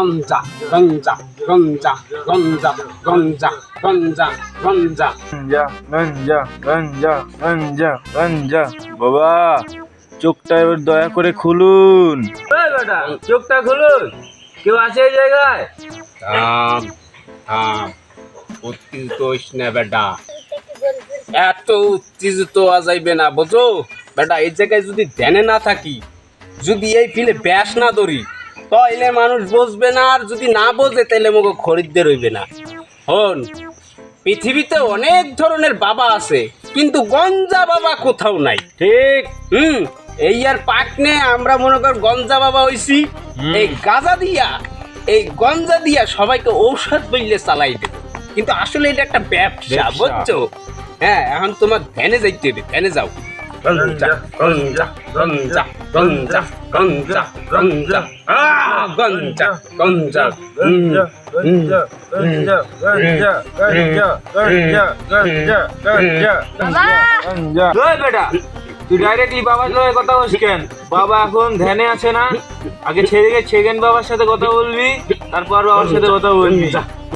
গঞ্জা গঞ্জা গঞ্জা গঞ্জা গঞ্জা গঞ্জা গঞ্জা গঞ্জা গঞ্জা গঞ্জা গঞ্জা গঞ্জা বাবা চোখটা এবার দয়া করে খুলুন। বেটা চোখটা খুলুন। কেউ আছে এই জায়গায়? উত্তেজিত হইস না বেটা। এত উত্তেজিত হওয়া যাইবে না বুঝো? বেটা এই জায়গায় যদি ধ্যানে না থাকি যদি এই ফিলে ব্যাস না ধরি তাইলে মানুষ বসবে না আর যদি না বোঝে তাহলে মোকে খরিদ্দের হইবে না। হন পৃথিবীতে অনেক ধরনের বাবা আছে কিন্তু গঞ্জা বাবা কোথাও নাই। ঠিক। হুম এই আর পাকনে আমরা মনে কর গঞ্জা বাবা হইছি। এই গাজা দিয়া এই গঞ্জা দিয়া সবাইকে ঔষধ বললে চালাই দেবে। কিন্তু আসলে এটা একটা ব্যবসা ব্যবসা। বুঝছ? হ্যাঁ এখন তোমার ধ্যানে যাইতে হবে ধ্যানে যাও। গঞ্জা গঞ্জা গঞ্জা গঞ্জা গঞ্জা গঞ্জা আহ, গঞ্জা গঞ্জা গঞ্জা গঞ্জা গঞ্জা গঞ্জা গঞ্জা গঞ্জা গঞ্জা গঞ্জা গঞ্জা ওই বেটা তুই ডাইরেক্টলি বাবার সঙ্গে কথা বলছিস কেন বাবা এখন ধ্যানে আছে না আগে ছেড়ে ছেগেন বাবার সাথে কথা বলবি তারপর বাবার সাথে কথা বলবি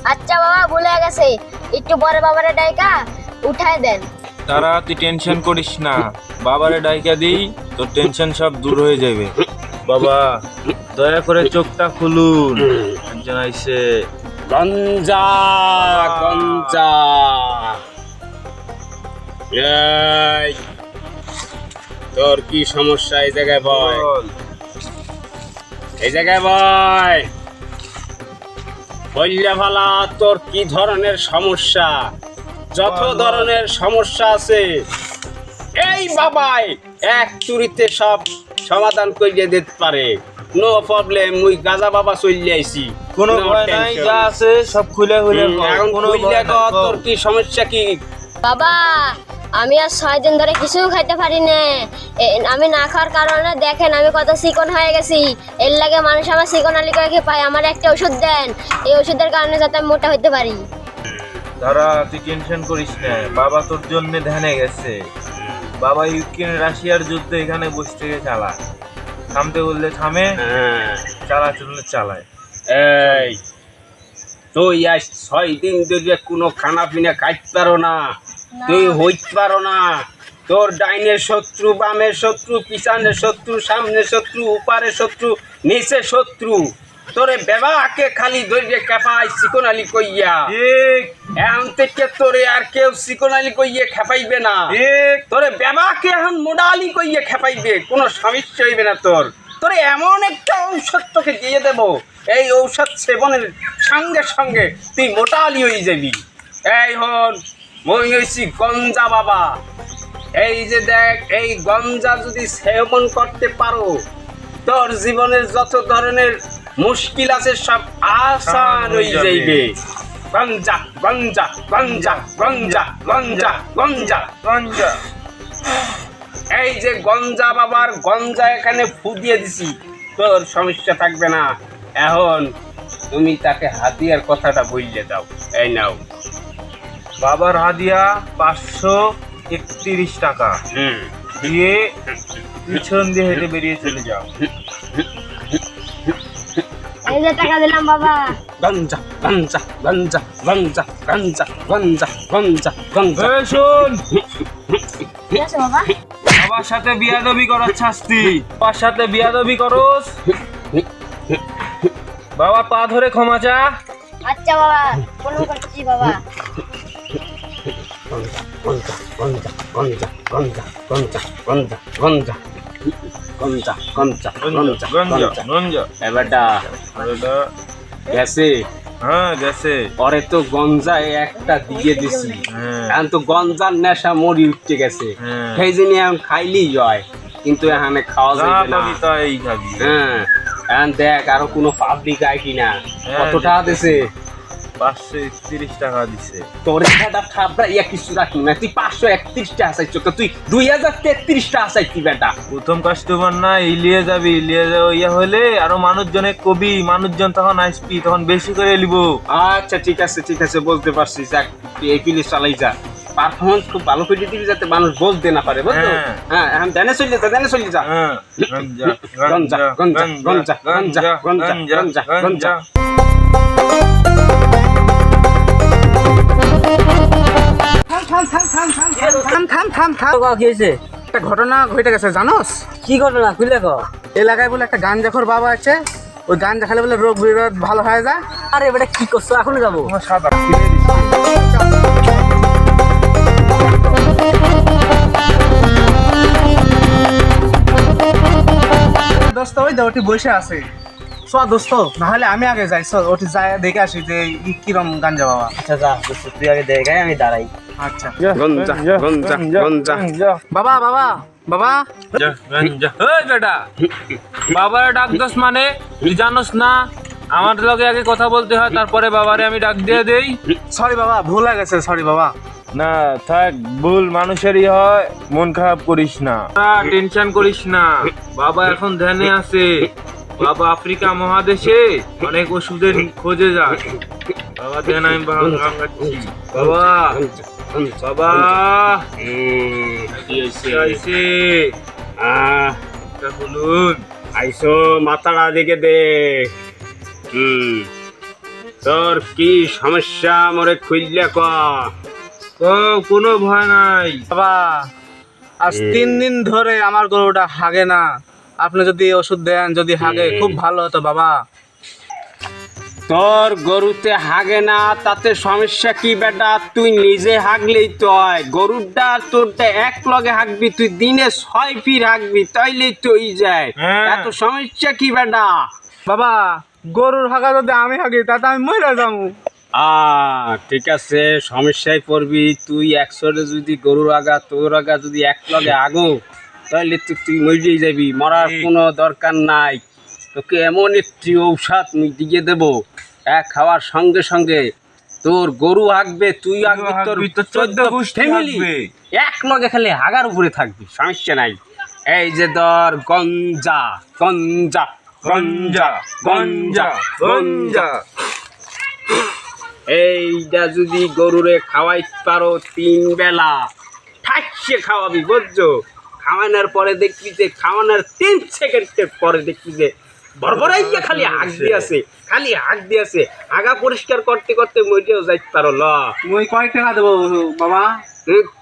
আচ্ছা বাবা ভুলে গেছে একটু পরে বাবারে ডাইকা উঠায় দেন তারা তুই টেনশন করিস না। বাবারে ডাইকা দিই তোর টেনশন সব দূর হয়ে যাবে। বাবা দয়া করে চোখটা খুলুন। একজন আইসে গঞ্জা গঞ্জা। এই, তোর কি সমস্যা এই জায়গায় ভয় এই জায়গায় ভয় বললে ভালা তোর কি ধরনের সমস্যা? যত। ধরনের সমস্যা আছে এই বাবাই এক চুরিতে সব সমাধান করিয়ে দিতে পারে। নো প্রবলেম মুই গাজা বাবা চলে আইছি। কোনো ভয় নাই যা আছে সব খুলে খুলে এখন কর, কর। তোর কি সমস্যা কি? বাবা আমি আর ছয় দিন ধরে কিছু খাইতে পারি না। এ- আমি না খাওয়ার কারণে দেখেন আমি কত চিকন হয়ে গেছি। এর লাগে মানুষ আমার চিকন আলি করে পায় আমার একটা ওষুধ দেন। এই ওষুধের কারণে যাতে আমি মোটা হইতে পারি। দাঁড়া তুই টেনশন করিস না। বাবা তোর জন্য ধ্যানে গেছে। বাবা ইউক্রেন রাশিয়ার যুদ্ধ এখানে বসে থেকে চালা থামতে বললে থামে হ্যাঁ, চালা চললে চালায়। এই তুই আজ ছয় দিন ধরে কোনো খানা পিনা খাইতে পারো না। তুই হইতে পারো না। তোর ডাইনের শত্রু বামের শত্রু পিছনের শত্রু সামনের শত্রু উপারের শত্রু নিচে শত্রু। তোরে বেবাকে খালি ধরে খেপাই কইয়া। এখন থেকে তোরে আর কেউ কইয়ে খেপাইবে না। তোরে বেবাকে এখন মোডালি কইয়ে খেপাইবে কোনো সমস্যা হইবে না তোর। তোরে এমন একটা ঔষধ তোকে দিয়ে দেব এই ঔষধ সেবনের সঙ্গে সঙ্গে তুই মোটালি হয়ে যাবি। এই হন মই হয়েছি গঞ্জা বাবা। এই যে দেখ এই গঞ্জা যদি সেবন করতে পারো তোর জীবনের যত ধরনের মুশকিল আছে সব আসান হয়ে যাইবে। গঞ্জা গঞ্জা গঞ্জা গঞ্জা গঞ্জা গঞ্জা। গঞ্জা। এই যে গঞ্জা বাবার গঞ্জা এখানে ফু দিয়ে দিছি। তোর সমস্যা থাকবে না। এখন তুমি তাকে হাতিয়ার কথাটা বললে দাও। এই নাও। বাবার হাদিয়া পাঁচশো একত্রিশ টাকা। হুম। দিয়ে পিছন দিয়ে হেঁটে বেরিয়ে চলে যাও। এই যে টাকা দিলাম বাবা গঞ্জা গঞ্জা গঞ্জা গঞ্জা গঞ্জা গঞ্জা গঞ্জা গঞ্জা এই শোন ঠিক আছে বাবা বাবার সাথে বিয়াদবি করার শাস্তি বাবার সাথে বিয়াদবি করস বাবা পা ধরে ক্ষমা চা আচ্ছা বাবা করছি বাবা গঞ্জা গঞ্জা গঞ্জা গঞ্জা গঞ্জা গঞ্জা গঞ্জা গঞ্জা গঞ্জা গঞ্জা গঞ্জা গঞ্জা গঞ্জা এবারটা এটা গেছে হ্যাঁ গেছে। পরে তো গঞ্জায় একটা দিয়ে দিছি। হ্যাঁ। এখন তো গঞ্জার নেশা মরি উঠতে গেছে। হ্যাঁ। সেই জন্য এখন খাইলেই হয়। কিন্তু এখানে খাওয়া যাবে না। হ্যাঁ। এখন দেখ আরও কোনো পাবলিক আয় কিনা। হ্যাঁ, কত টাকা দিছে? পাঁচশো একত্রিশ টাকা দিছে। তোর একটা খাবরা ইয়া কিছু রাখি না। তুই পাঁচশো একত্রিশ টাকা চাইছো তো তুই দুই হাজার তেত্রিশ টাকা চাইছি বেটা। প্রথম কাস্টমার না ইলিয়ে যাবি ইলিয়ে যাও ইয়া হলে আরও মানুষজনে কবি মানুষজন তখন আসবি তখন বেশি করে লিব। আচ্ছা ঠিক আছে ঠিক আছে বলতে পারছি যাক তুই এই পিলে চালাই যা। পারফরমেন্স খুব ভালো করে দিবি যাতে মানুষ বলতে না পারে বুঝছ? হ্যাঁ। হ্যাঁ এখন ধ্যানে চলে যা ধ্যানে চলে যা। হ্যাঁ গঞ্জা গঞ্জা, গঞ্জা, গঞ্জা, গঞ্জা, গঞ্জা, একটা ঘটনা ঘটে গেছে জানোস? কি ঘটনা? খুলে কো এলাকায় বলে একটা গাঞ্জাখোর বাবা আছে। ওই গাঞ্জা খেলে বলে রোগ বিরোধ ভালো হয়ে যায়। আরে বেটা কি করছ? এখনই যাব। সাদা দোস্ত ওই দে ওটি বসে আছে। চ দোস্ত নাহলে আমি আগে যাই। ওটি দেখে আসি যে কিরম গাঞ্জা বাবা। আচ্ছা যা দোস্ত, তুই আগে দেখাই আমি দাঁড়াই। আচ্ছা। গঞ্জা গঞ্জা গঞ্জা। বাবা বাবা বাবা। ওই বেটা বাবারে ডাক দোস মানে? তুই জানোস না? আমার লগে আগে কথা বলতে হয় তারপরে বাবারে আমি ডাক দিয়ে দেই। সরি বাবা ভুল হয়ে গেছে সরি বাবা। না থাক ভুল মানুষেরই হয় মন খারাপ করিস না। টেনশন করিস না। বাবা এখন ধ্যানে আছে। বাবা আফ্রিকা মহাদেশে অনেক ওষুধের খোঁজে যায় বাবা ধ্যান আমি ভাঙাচ্ছি বাবা বাবা হয়েছে আহ, বলুন আইসো মাথাটা দিকে দে হুম তোর কি সমস্যা মরে খুললে ক ও কোনো ভয় নাই। বাবা আজ তিন দিন ধরে আমার গরুটা হাগে না। আপনি যদি ওষুধ দেন যদি হাগে খুব ভালো হতো বাবা। তোর গরুতে হাগে না তাতে সমস্যা কি বেটা? তুই নিজে হাগলেই তো হয়। গরুরটা তোরটা এক লগে হাগবি তুই দিনে ছয় ফির হাগবি তাইলেই তো হই যায়। হ্যাঁ। এত সমস্যা কি বেটা? বাবা গরুর হাগা যদি আমি হাগি তাতে আমি মরে যাব আ ঠিক আছে সমস্যায় পড়বি। তুই একশোরে যদি গরুর আগা তোর আগা যদি এক লগে আগো তাহলে তুই তুই মরিয়ে যাবি। মরার কোনো দরকার নাই। তোকে এমন একটি ঔষধ দিয়ে দেবো এক খাওয়ার সঙ্গে সঙ্গে তোর গরু আঁকবে তুই হাঁকবি তোর চোদ্দ ফ্যামিলি এক লগে খালি হাগার উপরে থাকবি সমস্যা নাই। এই যে ধর গঞ্জা গঞ্জা গঞ্জা গঞ্জা গঞ্জা। এইটা যদি গরুরে খাওয়াই পারো তিন বেলা ঠাইসে খাওয়াবি বুঝছ? খাওয়ানোর পরে দেখবি যে খাওয়ানোর তিন সেকেন্ডের পরে দেখবি যে বরবরাইয়া খালি হাক দিয়েছে খালি হাক দিয়েছে। আগা পরিষ্কার করতে করতে মরিয়াও যাইতে পারো ল। মুই কয় টাকা দেবো বাবা?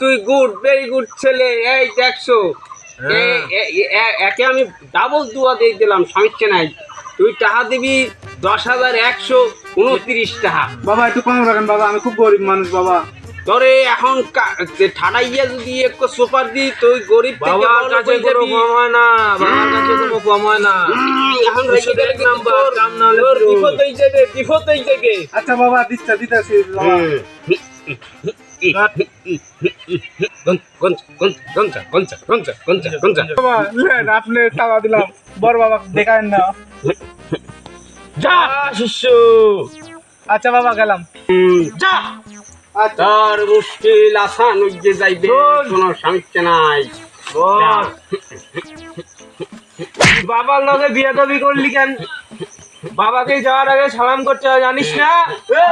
তুই গুড ভেরি গুড ছেলে এই দেখছ। হ্যাঁ। একে আমি ডাবল দুয়া দিয়ে দিলাম সমস্যা নাই। তুই টাকা দিবি দশ হাজার একশো উনত্রিশ টাকা। বাবা একটু কম রাখেন বাবা আমি খুব গরিব মানুষ বাবা। তোরে এখন ঠাডাইয়া যদি একটু সুপার দি তুই গরিব থেকে বাবার কাছে কোনো হয় না বাবার কাছে কোনো কম হয় না। এখন রেখে গেলে নাম্বার, কাম না হলে তোর বিরোধ। বিপদ যাবে বিপদ যাবে। আচ্ছা বাবা দিচ্ছা দিতেছি আপনি টাকা দিলাম। বড় বাবা দেখায় না। যা শিষ্য আচ্ছা বাবা গেলাম। হুম, যা। তোর মুশকিল আসান উঠে যাইবে কোনো সমস্যা নাই। বাবার লগে বিয়ে দাবি করলি কেন? বাবাকে যাওয়ার আগে সালাম করতে হয় জানিস না? এ,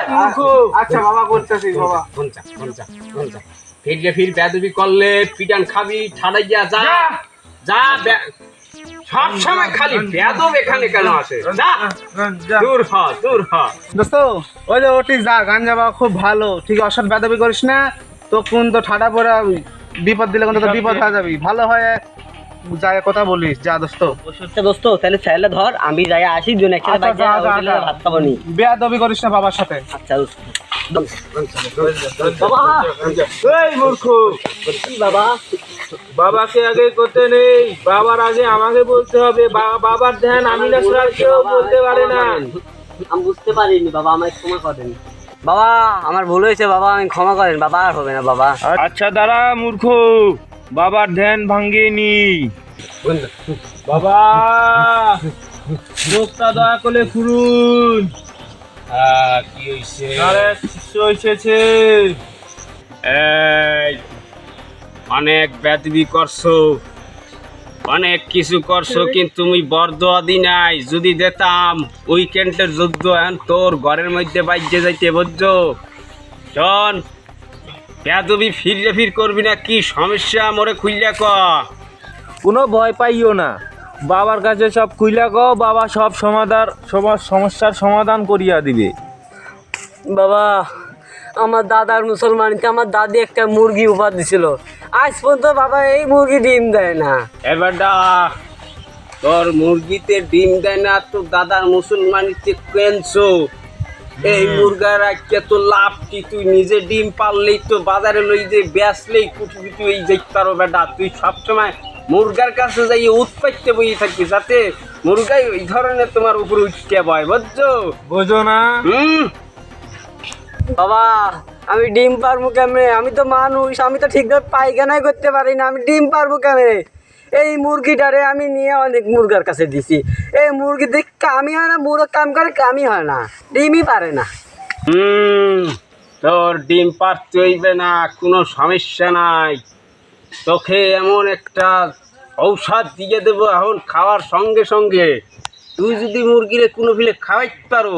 আচ্ছা বাবা করতেছি বাবা। গঞ্জা গঞ্জা গঞ্জা ফিরলে ফির বেদবি করলে পিটান খাবি ঠাডাইয়া যা। যা। যা বে- খালি বেদব এখানে কেন আসে দূর হ দূর হ। দোস্ত ওই যে ওটি যা গাঞ্জা বাবা খুব ভালো। ঠিক অসৎ বেদবি করিস না। তো কোন তো ঠাডা পড়া বিপদ দিলে কোন তো বিপদ হয়ে যাবি। ভালো হয়ে যায় কথা বলিস। যা দোস্ত। ওষুধটা দোস্ত তাহলে চাইলে ধর আমি যাই আসি একসাথে আচ্ছা। ভাত খাব নি বেয়াদবি করিস না বাবার সাথে। আচ্ছা দোস্ত। এই মূর্খ। বাবা বাবাকে আগে করতে নেই। বাবার আগে আমাকে বলতে হবে। বাবার ধ্যান আমি না ছাড়া কেউ বলতে পারে না। আমি বুঝতে পারিনি বাবা আমায় ক্ষমা করেন। বাবা আমার ভুল হয়েছে বাবা আমি ক্ষমা করেন। বাবা আর হবে না বাবা। আচ্ছা দাঁড়া মূর্খ। বাবার ধ্যান ভাঙ্গেনি। বাবা! দয়া করে খুলুন কি হইছে? আরে শিষ্য এসেছে এই অনেক বেদবি করছ। অনেক কিছু করছ কিন্তু তুমি বরদোয়া দি নাই। যদি দিতাম উইকেন্ডের যুদ্ধ এখন তোর ঘরের মধ্যে বাইজে যাইতে বুঝছ শোন বেদবি ফিরে ফির করবি না কি সমস্যা মোরে খুইলা ক। কোনো ভয় পাইও না। বাবার কাছে সব খুইলা কও বাবা সব সমাধান সবার সমস্যার সমাধান করিয়া দিবে। বাবা আমার দাদার মুসলমানিতে আমার দাদি একটা মুরগি উপহার দিছিল। আজ পর্যন্ত বাবা এই মুরগি ডিম দেয় না। এবারটা তোর মুরগিতে ডিম দেয় না তোর দাদার মুসলমানিতে কেনছো? এই মুরগার রাখতে তো লাভ কি? তুই নিজে ডিম পারলেই তো বাজারে লই যে বেচলেই কুটি কুটি ওই যাইতে পারো বেটা। তুই সবসময় মুরগার কাছে যাই উৎপাইতে বই থাকি যাতে মুরগাই ওই ধরনের তোমার উপরে উঠতে পায় বুঝছ? বোঝো না। হুম। বাবা আমি ডিম পারব কেমনে? আমি তো মানুষ আমি তো ঠিকভাবে পায়খানাই করতে পারি না আমি ডিম পারব কেমনে? এই মুরগিটারে আমি নিয়ে অনেক মুরগার কাছে দিছি। এই মুরগি দেখ কামি হয় না মুরগ কাম করে কামি হয় না ডিমই পারে না। হুম তোর ডিম পারতে হইবে না কোনো সমস্যা নাই। তোকে এমন একটা ঔষধ দিয়ে দেবো এখন খাওয়ার সঙ্গে সঙ্গে। তুই যদি মুরগিরে কোনো ফিলে খাওয়াইতে পারো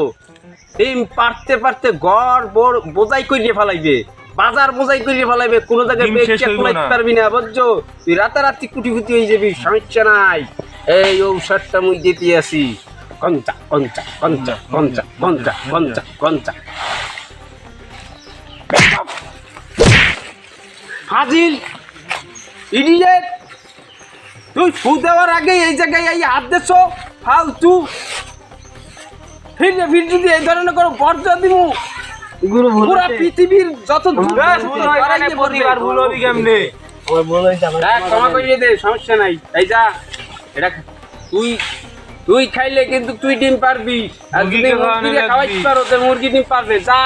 ডিম পারতে পারতে গড় বড় বোঝাই করিয়ে ফেলাইবে বাজার বোঝাই করিয়ে ফেলাইবে কোনো জায়গায় বেচে। পারবি না বুঝছ? তুই রাতারাতি কুটি কুটি হয়ে যাবি সমস্যা নাই। এই ঔষধটা মুই দিতে আসি। কঞ্চা কঞ্চা কঞ্চা কঞ্চা কঞ্চা কঞ্চা কঞ্চা। ফাজিল! ইডিয়েট! তুই ফু দেওয়ার আগে এই জায়গায় এই হাত দেছো ফালতু! ফিরে ফির যদি এই ধরনের বর্জা পুরা পৃথিবীর যত ভুল প্রতিবার ভুল হবি কেমনে? ক্ষমা করিয়ে দে সমস্যা নাই। এই যা এটা তুই তুই খাইলে কিন্তু তুই ডিম পারবি। আর যদি খাওয়াইতে পারো তো মুরগি ডিম পারবে। যা।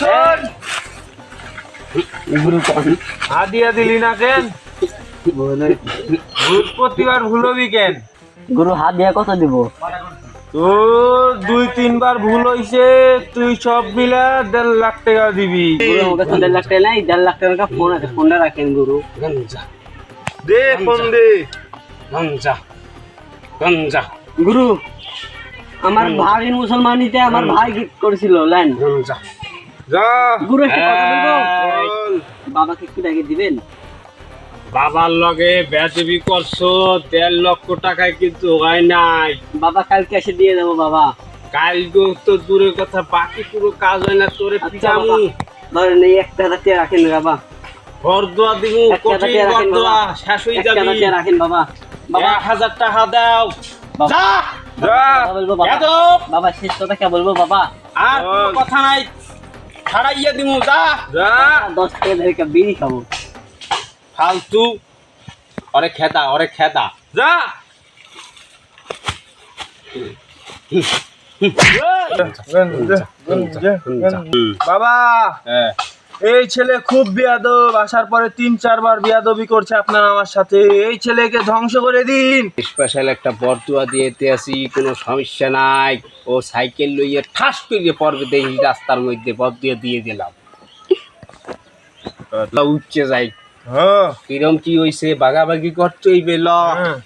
শোন। আদিয়া দিলি না কেন? গুরু কত দিব? তোর দুই তিনবার ভুল হইছে তুই সব মিলা দেড় লাখ টাকা দিবি। গুরু আমার কাছে দেড় লাখ টাকা নাই দেড় লাখ টাকা ফোন আছে ফোনটা রাখেন গুরু। গঞ্জা। দে ফোন দে। গঞ্জা। গঞ্জা। গুরু আমার ভাই মুসলমানিতে আমার ভাই গিফট করেছিল লাইন গঞ্জা। যা। গুরু একটা কথা বলব? বাবাকে একটু ডাকে দিবেন? বাবার লগে বেচবি করছ দেড় লক্ষ টাকায় কিন্তু হয় নাই। বাবা কালকে এসে দিয়ে দেবো বাবা। কাল তো দূরের কথা বাকি পুরো কাজ হয় না তোরে আচ্ছা পিটামু। ধরেন এই একটা টাকা রাখেন বাবা। একটা হাজার কোটি বাবা। শেষ হয়ে একটা যাবি। রাখেন বাবা। বাবা। এক হাজার টাকা দাও। যা। বলব বাবা বাবা। শেষ কথা কে বলব বাবা? আর কথা নাই। ছাড়াইয়া দিমু যা যা দশ টাকা ধরে বিড়ি খাব ফালতু অরে খেদা অরে খেদা যা বাবা হ্যাঁ এই ছেলে খুব বিয়াদব। আসার পরে তিন চারবার বিয়াদবি করছে আপনার আমার সাথে। এই ছেলেকে ধ্বংস করে দিন। স্পেশাল একটা বরদুয়া দিয়েতে আসি কোনো সমস্যা নাই। ও সাইকেল লইয়ে ঠাস করে পর্বে দেখি রাস্তার মধ্যে বরদুয়া দিয়ে দিলাম। উঠছে যাই। হ্যাঁ। কিরম কি হইছে বাগাবাগি করতে হইবে ল হ্যাঁ।